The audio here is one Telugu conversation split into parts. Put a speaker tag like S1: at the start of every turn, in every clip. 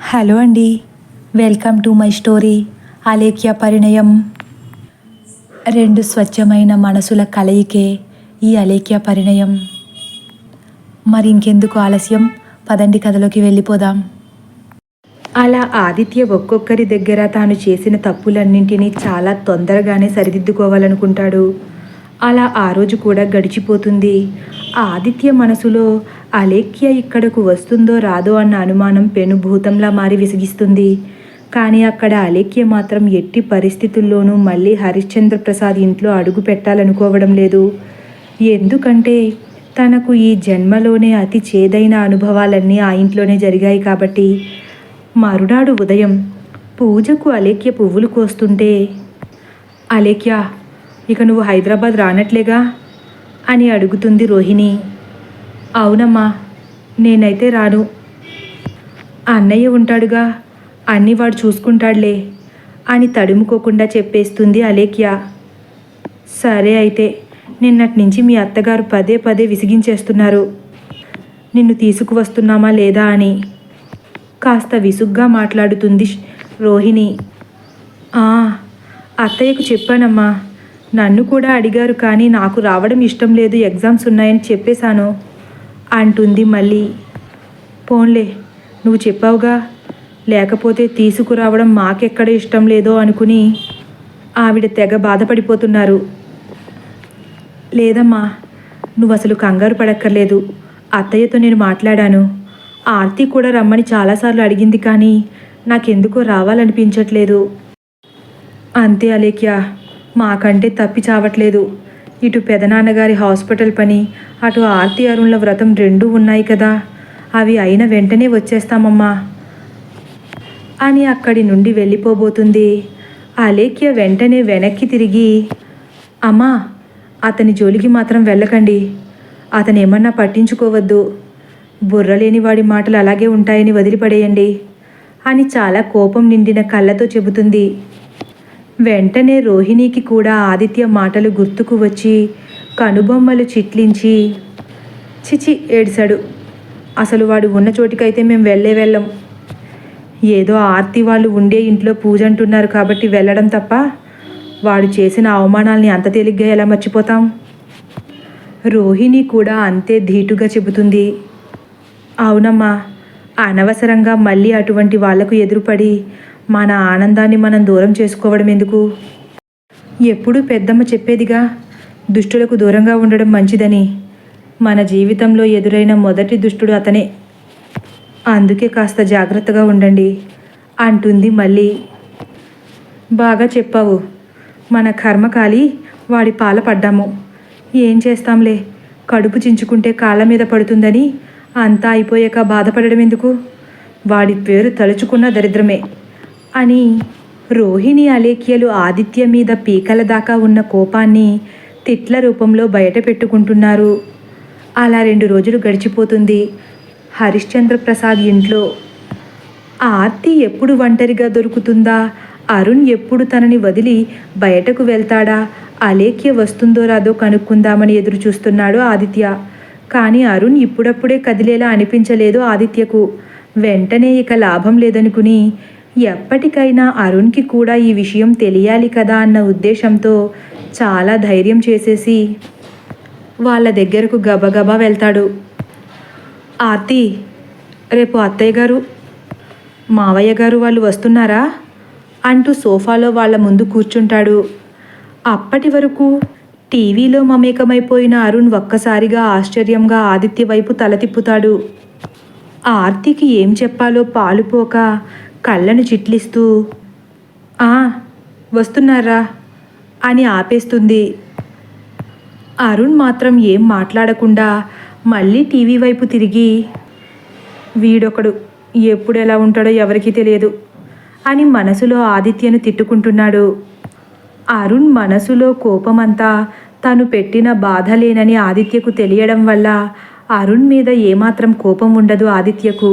S1: హలో అండి. Welcome to my story Alekhya Parinayam. రెండు స్వచ్ఛమైన మనసుల కలయికే ఈ అలేఖ్య పరిణయం. మరి ఇంకెందుకు ఆలస్యం? పదండి కథలోకి వెళ్ళిపోదాం. అలా ఆదిత్య ఒక్కొక్కరి దగ్గర తాను చేసిన తప్పులన్నింటినీ చాలా తొందరగానే సరిదిద్దుకోవాలనుకుంటాడు. అలా ఆ రోజు కూడా గడిచిపోతుంది. ఆదిత్య మనసులో అలేఖ్య ఇక్కడకు వస్తుందో రాదో అన్న అనుమానం పెనుభూతంలా మారి విసిగిస్తుంది. కానీ అక్కడ అలేఖ్య మాత్రం ఎట్టి పరిస్థితుల్లోనూ మళ్ళీ హరిశ్చంద్ర ప్రసాద్ ఇంట్లో అడుగు పెట్టాలనుకోవడం లేదు. ఎందుకంటే తనకు ఈ జన్మలోనే అతి చేదైన అనుభవాలన్నీ ఆ ఇంట్లోనే జరిగాయి కాబట్టి. మరునాడు ఉదయం పూజకు అలేఖ్య పువ్వులు కోస్తుంటే అలేఖ్య ఇక నువ్వు హైదరాబాద్ రానట్లేగా? అని అడుగుతుంది రోహిణి. అవునమ్మా నేనైతే రాను. అన్నయ్య ఉంటాడుగా అన్ని వాడు చూసుకుంటాడులే అని తడుముకోకుండా చెప్పేస్తుంది అలేఖ్య. సరే అయితే నిన్నటి నుంచి మీ అత్తగారు పదే పదే విసిగించేస్తున్నారు. నిన్ను తీసుకువస్తున్నామా లేదా అని కాస్త విసుగ్గా మాట్లాడుతుంది రోహిణి. అత్తయ్యకు చెప్పానమ్మా నన్ను కూడా అడిగారు కానీ నాకు రావడం ఇష్టం లేదు ఎగ్జామ్స్ ఉన్నాయని చెప్పేశాను అంటుంది మళ్ళీ. పోన్లే నువ్వు చెప్పావుగా. లేకపోతే తీసుకురావడం మాకెక్కడ ఇష్టం లేదో అనుకుని ఆవిడ తెగ బాధపడిపోతున్నారు. లేదమ్మా నువ్వు అసలు కంగారు పడక్కర్లేదు. అత్తయ్యతో నేను మాట్లాడాను. ఆర్తి కూడా రమ్మని చాలాసార్లు అడిగింది కానీ నాకెందుకో రావాలనిపించట్లేదు. అంతే అలేఖ్య. మాకంటే తప్పి చావట్లేదు. ఇటు పెదనాన్నగారి హాస్పిటల్ పని అటు ఆర్తి అరుణ్ల వ్రతం రెండూ ఉన్నాయి కదా. అవి అయిన వెంటనే వచ్చేస్తామమ్మా. అని అక్కడి నుండి వెళ్ళిపోబోతుంది. అలేఖ్య వెంటనే వెనక్కి తిరిగి అమ్మా అతని జోలికి మాత్రం వెళ్ళకండి. అతను ఏమన్నా పట్టించుకోవద్దు. బుర్రలేని వాడి మాటలు అలాగే ఉంటాయని వదిలిపడేయండి అని చాలా కోపం నిండిన కళ్ళతో చెబుతుంది. వెంటనే రోహిణికి కూడా ఆదిత్య మాటలు గుర్తుకు వచ్చి కనుబొమ్మలు చిట్లించి చిచి ఏడిశాడు. అసలు వాడు ఉన్న చోటికైతే మేము వెళ్ళే వెళ్ళం. ఏదో ఆర్తి వాళ్ళు ఉండే ఇంట్లో పూజ అంటున్నారు కాబట్టి వెళ్ళడం తప్ప వాడు చేసిన అవమానాల్ని అంత తేలిగ్గా ఎలా మర్చిపోతాం? రోహిణి కూడా అంతే ధీటుగా చెబుతుంది. అవునమ్మా అనవసరంగా మళ్ళీ అటువంటి వాళ్ళకు ఎదురుపడి మన ఆనందాన్ని మనం దూరం చేసుకోవడం ఎందుకు? ఎప్పుడూ పెద్దమ్మ చెప్పేదిగా దుష్టులకు దూరంగా ఉండడం మంచిదని. మన జీవితంలో ఎదురైన మొదటి దుష్టుడు అతనే. అందుకే కాస్త జాగ్రత్తగా ఉండండి అంటుంది మళ్ళీ. బాగా చెప్పావు. మన కర్మకాలి వాడి పాల పడ్డాము. ఏం చేస్తాంలే? కడుపు చించుకుంటే కాళ్ళ మీద పడుతుందని అంతా అయిపోయాక బాధపడడం ఎందుకు? వాడి పేరు తలుచుకున్న దరిద్రమే. అని. రోహిణి అలేఖ్యలు ఆదిత్య మీద పీకల దాకా ఉన్న కోపాన్ని తిట్ల రూపంలో బయట పెట్టుకుంటున్నారు. అలా రెండు రోజులు గడిచిపోతుంది. హరిశ్చంద్ర ప్రసాద్ ఇంట్లో. ఆర్తి ఎప్పుడు ఒంటరిగా దొరుకుతుందా? అరుణ్ ఎప్పుడు తనని వదిలి బయటకు వెళ్తాడా? అలేఖ్య వస్తుందో రాదో కనుక్కుందామని ఎదురు చూస్తున్నాడు ఆదిత్య. కానీ అరుణ్ ఇప్పుడప్పుడే కదిలేలా అనిపించలేదు ఆదిత్యకు. వెంటనే ఇక లాభం లేదనుకుని ఎప్పటికైనా అరుణ్కి కూడా ఈ విషయం తెలియాలి కదా అన్న ఉద్దేశంతో చాలా ధైర్యం చేసేసి వాళ్ళ దగ్గరకు గబగబా వెళ్తాడు. ఆర్తి రేపు అత్తయ్య గారు మావయ్య గారు వాళ్ళు వస్తున్నారా? అంటూ సోఫాలో వాళ్ళ ముందు కూర్చుంటాడు. అప్పటి వరకు టీవీలో మమేకమైపోయిన అరుణ్ ఒక్కసారిగా ఆశ్చర్యంగా ఆదిత్య వైపు తల తిప్పుతాడు. ఆర్తికి ఏం చెప్పాలో పాలుపోక కళ్ళను చిట్లిస్తూ ఆ వస్తున్నారా? అని ఆపేస్తుంది. అరుణ్ మాత్రం ఏం మాట్లాడకుండా మళ్ళీ టీవీ వైపు తిరిగి వీడొకడు ఎప్పుడు ఎలా ఉంటాడో ఎవరికీ తెలియదు అని మనసులో ఆదిత్యను తిట్టుకుంటున్నాడు. అరుణ్ మనసులో కోపమంతా తను పెట్టిన బాధ లేనని ఆదిత్యకు తెలియడం వల్ల అరుణ్ మీద ఏమాత్రం కోపం ఉండదు ఆదిత్యకు.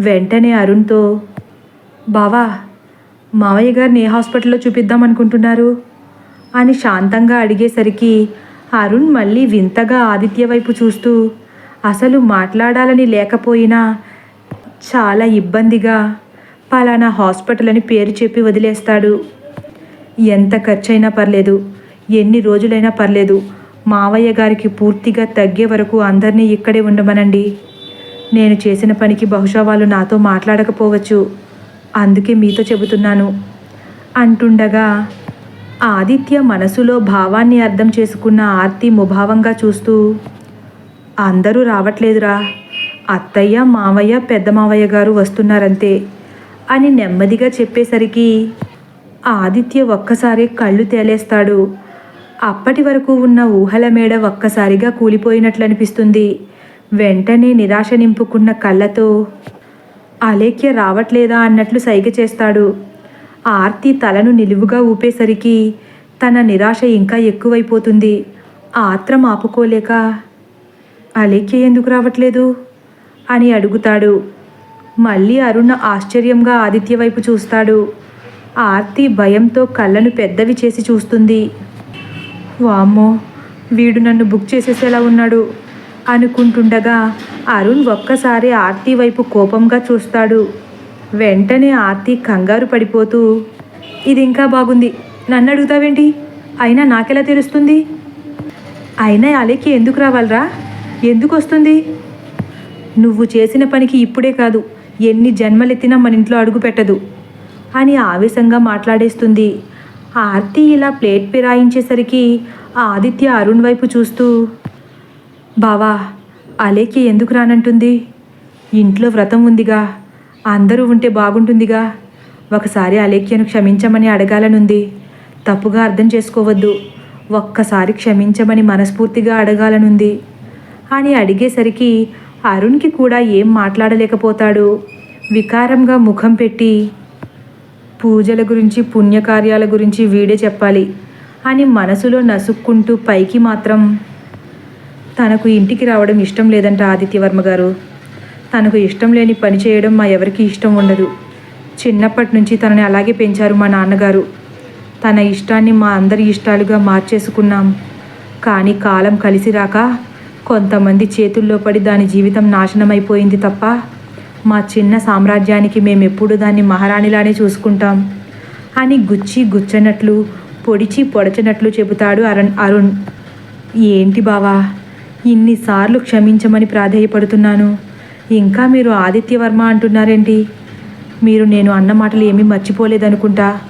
S1: వెంటనే అరుణ్తో బావా మావయ్య గారిని ఏ హాస్పిటల్లో చూపిద్దాం అనుకుంటున్నారు? అని శాంతంగా అడిగేసరికి అరుణ్ మళ్ళీ వింతగా ఆదిత్య వైపు చూస్తూ అసలు మాట్లాడాలని లేకపోయినా చాలా ఇబ్బందిగా పలానా హాస్పిటల్ అని పేరు చెప్పి వదిలేస్తాడు. ఎంత ఖర్చైనా పర్లేదు ఎన్ని రోజులైనా పర్లేదు మావయ్య గారికి పూర్తిగా తగ్గే వరకు అందరినీ ఇక్కడే ఉండమనండి. నేను చేసిన పనికి బహుశా వాళ్ళు నాతో మాట్లాడకపోవచ్చు. అందుకే మీతో చెబుతున్నాను. అంటుండగా ఆదిత్య మనసులో భావాన్ని అర్థం చేసుకున్న ఆర్తి ముభావంగా చూస్తూ అందరూ రావట్లేదురా. అత్తయ్య మావయ్య పెద్ద మావయ్య గారు వస్తున్నారంతే అని నెమ్మదిగా చెప్పేసరికి ఆదిత్య ఒక్కసారి కళ్ళు తేలేస్తాడు. అప్పటి వరకు ఉన్న ఊహల మేడ ఒక్కసారిగా కూలిపోయినట్లు అనిపిస్తుంది వెంటనే నిరాశ నింపుకున్న కళ్ళతో అలేఖ్య రావట్లేదా అన్నట్లు సైగ చేస్తాడు. ఆర్తి తలను నిలువుగా ఊపేసరికి తన నిరాశ ఇంకా ఎక్కువైపోతుంది. ఆత్రం ఆపుకోలేక అలేఖ్య ఎందుకు రావట్లేదు? అని అడుగుతాడు. మళ్ళీ అరుణ ఆశ్చర్యంగా ఆదిత్య వైపు చూస్తాడు. ఆర్తి భయంతో కళ్ళను పెద్దవి చేసి చూస్తుంది. వామ్మో వీడు నన్ను బుక్ చేసేసేలా ఉన్నాడు. అనుకుంటుండగా అరుణ్ ఒక్కసారి ఆర్తి వైపు కోపంగా చూస్తాడు. వెంటనే ఆర్తి కంగారు పడిపోతూ ఇది ఇంకా బాగుంది. నన్ను అడుగుతావేంటి? అయినా నాకెలా తెలుస్తుంది? అయినా అలేకి ఎందుకు రావాలరా? ఎందుకు వస్తుంది? నువ్వు చేసిన పనికి ఇప్పుడే కాదు ఎన్ని జన్మలెత్తినా మన ఇంట్లో అడుగు పెట్టదు అని ఆవేశంగా మాట్లాడేస్తుంది. ఆర్తి ఇలా ప్లేట్ ఫిరాయించేసరికి ఆదిత్య అరుణ్ వైపు చూస్తూ బావా అలేకి ఎందుకు రానంటుంది? ఇంట్లో వ్రతం ఉందిగా అందరూ ఉంటే బాగుంటుందిగా. ఒకసారి అలేఖ్యను క్షమించమని అడగాలనుంది. తప్పుగా అర్థం చేసుకోవద్దు. ఒక్కసారి క్షమించమని మనస్ఫూర్తిగా అడగాలనుంది. అని అడిగేసరికి అరుణ్కి కూడా ఏం మాట్లాడలేకపోతాడు. వికారంగా ముఖం పెట్టి పూజల గురించి పుణ్యకార్యాల గురించి వీడే చెప్పాలి అని మనసులో నసుక్కుంటూ పైకి మాత్రం తనకు ఇంటికి రావడం ఇష్టం లేదంట ఆదిత్యవర్మ గారు. తనకు ఇష్టం లేని పని చేయడం మా ఎవరికి ఇష్టం ఉండదు. చిన్నప్పటి నుంచి తనని అలాగే పెంచారు మా నాన్నగారు. తన ఇష్టాన్ని మా అందరి ఇష్టాలుగా మార్చేసుకున్నాం. కానీ కాలం కలిసి రాక కొంతమంది చేతుల్లో పడి దాని జీవితం నాశనమైపోయింది తప్ప మా చిన్న సామ్రాజ్యానికి మేమెప్పుడు దాన్ని మహారాణిలానే చూసుకుంటాం. అని గుచ్చి గుచ్చనట్లు పొడిచి పొడచనట్లు చెబుతాడు అరుణ్ అరుణ్. ఏంటి బావా? ఇన్నిసార్లు క్షమించమని ప్రాధేయపడుతున్నాను. ఇంకా మీరు ఆదిత్యవర్మ అంటున్నారేంటి? మీరు నేను అన్న మాటలు ఏమీ మర్చిపోలేదనుకుంటా.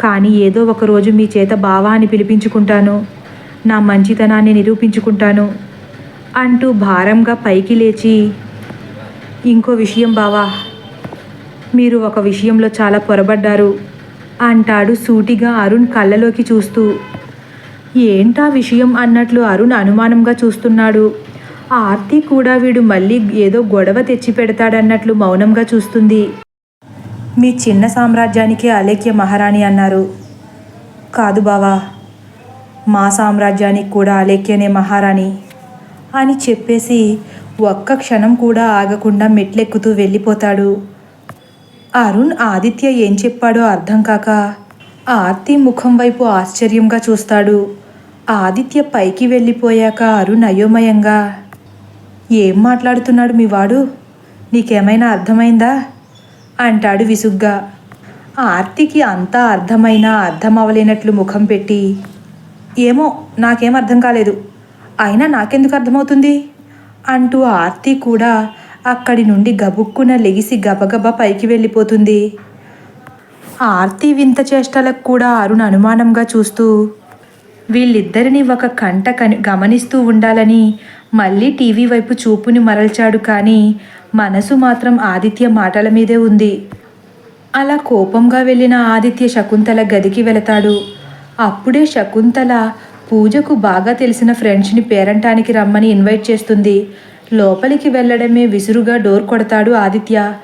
S1: కానీ ఏదో ఒక రోజు మీ చేత బావా అని పిలిపించుకుంటాను. నా మంచితనాన్ని నిరూపించుకుంటాను. అంటూ భారంగా పైకి లేచి ఇంకో విషయం బావా మీరు ఒక విషయంలో చాలా పొరబడ్డారు అంటాడు సూటిగా అరుణ్ కళ్ళలోకి చూస్తూ. ఏంటా విషయం అన్నట్లు అరుణ్ అనుమానంగా చూస్తున్నాడు. ఆర్తి కూడా వీడు మళ్ళీ ఏదో గొడవ తెచ్చి పెడతాడన్నట్లు మౌనంగా చూస్తుంది. మీ చిన్న సామ్రాజ్యానికే అలేఖ్య మహారాణి అన్నారు. కాదు బావా మా సామ్రాజ్యానికి కూడా అలేఖ్యనే మహారాణి అని చెప్పేసి ఒక్క క్షణం కూడా ఆగకుండా మెట్లెక్కుతూ వెళ్ళిపోతాడు. అరుణ్ ఆదిత్య ఏం చెప్పాడో అర్థం కాక ఆర్తి ముఖం వైపు ఆశ్చర్యంగా చూస్తాడు. ఆదిత్య పైకి వెళ్ళిపోయాక అరుణ్ అయోమయంగా ఏం మాట్లాడుతున్నాడు మీ వాడు? నీకేమైనా అర్థమైందా? అంటాడు విసుగ్గా. ఆర్తికి అంతా అర్థమైనా అర్థం అవలేనట్లు ముఖం పెట్టి ఏమో నాకేం అర్థం కాలేదు. అయినా నాకెందుకు అర్థమవుతుంది? అంటూ ఆర్తి కూడా అక్కడి నుండి గబుక్కున లెగిసి గబగబా పైకి వెళ్ళిపోతుంది. ఆర్తి వింత చేష్టలకు కూడా అరుణ్ అనుమానంగా చూస్తూ వీళ్ళిద్దరిని ఒక కంట కని గమనిస్తూ ఉండాలని మళ్ళీ టీవీ వైపు చూపుని మరల్చాడు కానీ మనసు మాత్రం ఆదిత్య మాటల మీదే ఉంది. అలా కోపంగా వెళ్ళిన ఆదిత్య శకుంతల గదికి వెళతాడు. అప్పుడే శకుంతల పూజకు బాగా తెలిసిన ఫ్రెండ్స్ని పేరంటానికి రమ్మని ఇన్వైట్ చేస్తుంది. లోపలికి వెళ్ళడమే విసురుగా డోర్ కొడతాడు ఆదిత్య.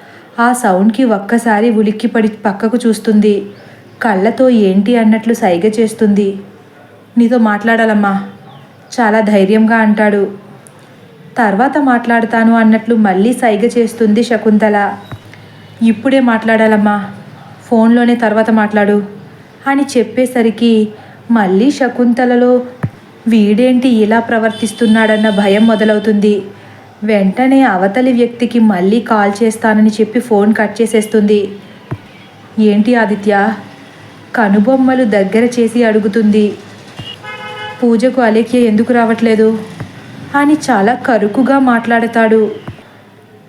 S1: ఆ సౌండ్కి ఒక్కసారి ఉలిక్కిపడి పక్కకు చూస్తుంది. కళ్ళతో ఏంటి అన్నట్లు సైగ చేస్తుంది. నీతో మాట్లాడాలమ్మా. చాలా ధైర్యంగా అంటాడు. తర్వాత మాట్లాడతాను అన్నట్లు మళ్ళీ సైగ చేస్తుంది శకుంతల. ఇప్పుడే మాట్లాడాలమ్మా. ఫోన్లోనే తర్వాత మాట్లాడు. అని చెప్పేసరికి మళ్ళీ శకుంతలలో వీడేంటి ఇలా ప్రవర్తిస్తున్నాడన్న భయం మొదలవుతుంది. వెంటనే అవతలి వ్యక్తికి మళ్ళీ కాల్ చేస్తానని చెప్పి ఫోన్ కట్ చేసేస్తుంది. ఏంటి ఆదిత్య? కనుబొమ్మలు దగ్గర చేసి అడుగుతుంది. పూజకు అలేఖ్య ఎందుకు రావట్లేదు? అని చాలా కరుకుగా మాట్లాడతాడు.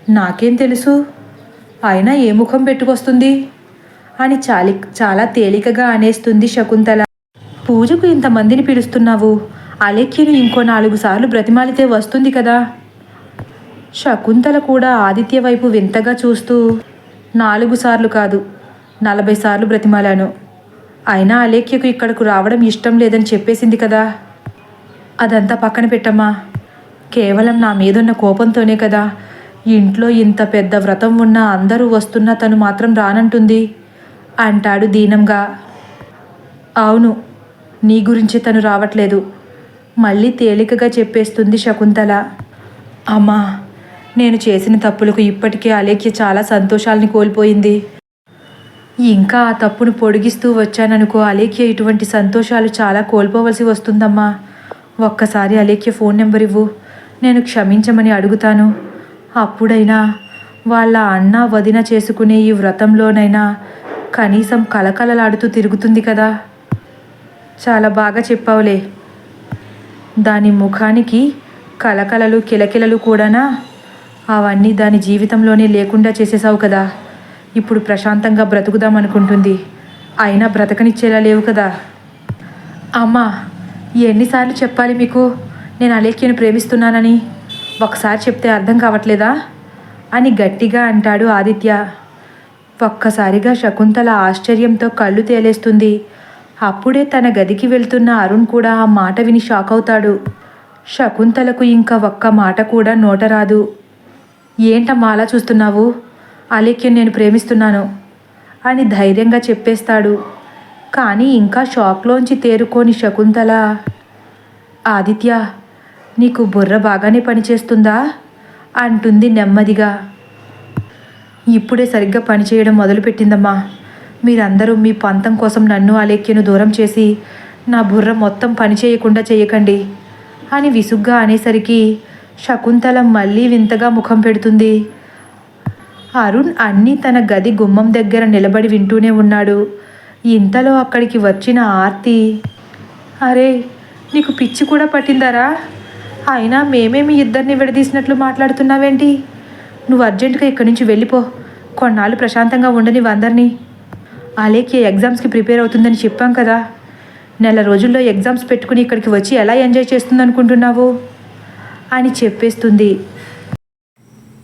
S1: నాకేం తెలుసు? అయినా ఏ ముఖం పెట్టుకొస్తుంది? అని చాలి చాలా తేలికగా అనేస్తుంది శకుంతల. పూజకు ఇంతమందిని పిలుస్తున్నావు? అలేఖ్యను ఇంకో నాలుగు సార్లు బ్రతిమాలితే వస్తుంది కదా? శకుంతల కూడా ఆదిత్య వైపు వింతగా చూస్తూ నాలుగు సార్లు కాదు నలభై సార్లు బ్రతిమాలాను. అయినా అలేఖ్యకు ఇక్కడకు రావడం ఇష్టం లేదని చెప్పేసింది కదా. అదంతా పక్కన పెట్టమ్మా. కేవలం నా మీదున్న కోపంతోనే కదా. ఇంట్లో ఇంత పెద్ద వ్రతం ఉన్న అందరూ వస్తున్నా తను మాత్రం రానంటుంది. అంటాడు దీనంగా. అవును నీ గురించి తను రావట్లేదు. మళ్ళీ తేలికగా చెప్పేస్తుంది శకుంతల. అమ్మా నేను చేసిన తప్పులకు ఇప్పటికే అలేఖ్య చాలా సంతోషాలని కోల్పోయింది. ఇంకా ఆ తప్పును పొడిగిస్తూ వచ్చాననుకో అలేఖ్య ఇటువంటి సంతోషాలు చాలా కోల్పోవలసి వస్తుందమ్మా. ఒక్కసారి అలేఖ్య ఫోన్ నెంబర్ ఇవ్వు. నేను క్షమించమని అడుగుతాను. అప్పుడైనా వాళ్ళ అన్న వదిన చేసుకునే ఈ వ్రతంలోనైనా కనీసం కలకలలాడుతూ తిరుగుతుంది కదా. చాలా బాగా చెప్పావులే. దాని ముఖానికి కలకలలు కిలకిలలు కూడానా? అవన్నీ దాని జీవితంలోనే లేకుండా చేసేసావు కదా. ఇప్పుడు ప్రశాంతంగా బ్రతుకుదాం అనుకుంటుంది. అయినా బ్రతకనిచ్చేలా లేవు కదా. అమ్మా ఎన్నిసార్లు చెప్పాలి మీకు? నేను అలేఖ్యను ప్రేమిస్తున్నానని. ఒకసారి చెప్తే అర్థం కావట్లేదా? అని గట్టిగా అంటాడు ఆదిత్య. ఒక్కసారిగా శకుంతల ఆశ్చర్యంతో కళ్ళు తేలేస్తుంది. అప్పుడే తన గదికి వెళ్తున్న అరుణ్ కూడా ఆ మాట విని షాక్ అవుతాడు. శకుంతలకు ఇంకా ఒక్క మాట కూడా నోట రాదు. ఏంటమ్మా అలా చూస్తున్నావు? అలేఖ్యం నేను ప్రేమిస్తున్నాను. అని ధైర్యంగా చెప్పేస్తాడు. కానీ ఇంకా షాక్లోంచి తేరుకోని శకుంతల ఆదిత్య నీకు బుర్ర బాగానే పనిచేస్తుందా? అంటుంది నెమ్మదిగా. ఇప్పుడే సరిగ్గా పనిచేయడం మొదలుపెట్టిందమ్మా. మీరందరూ మీ పంతం కోసం నన్ను అలేఖ్యను దూరం చేసి నా బుర్ర మొత్తం పని చేయకుండా చేయకండి అని విసుగ్గా అనేసరికి శకుంతల మళ్ళీ వింతగా ముఖం పెడుతుంది. అరుణ్ అన్నీ తన గది గుమ్మం దగ్గర నిలబడి వింటూనే ఉన్నాడు. ఇంతలో అక్కడికి వచ్చిన ఆర్తి అరే నీకు పిచ్చి కూడా పట్టిందారా? అయినా మేమే మీ ఇద్దరిని విడదీసినట్లు మాట్లాడుతున్నావేంటి? నువ్వు అర్జెంటుగా ఇక్కడి నుంచి వెళ్ళిపో. కొన్నాళ్ళు ప్రశాంతంగా ఉండని అందరినీ అలేకి ఎగ్జామ్స్కి ప్రిపేర్ అవుతుందని చెప్పాం కదా. నెల రోజుల్లో ఎగ్జామ్స్ పెట్టుకుని ఇక్కడికి వచ్చి ఎలా ఎంజాయ్ చేస్తుందనుకుంటున్నావు? అని చెప్పేస్తుంది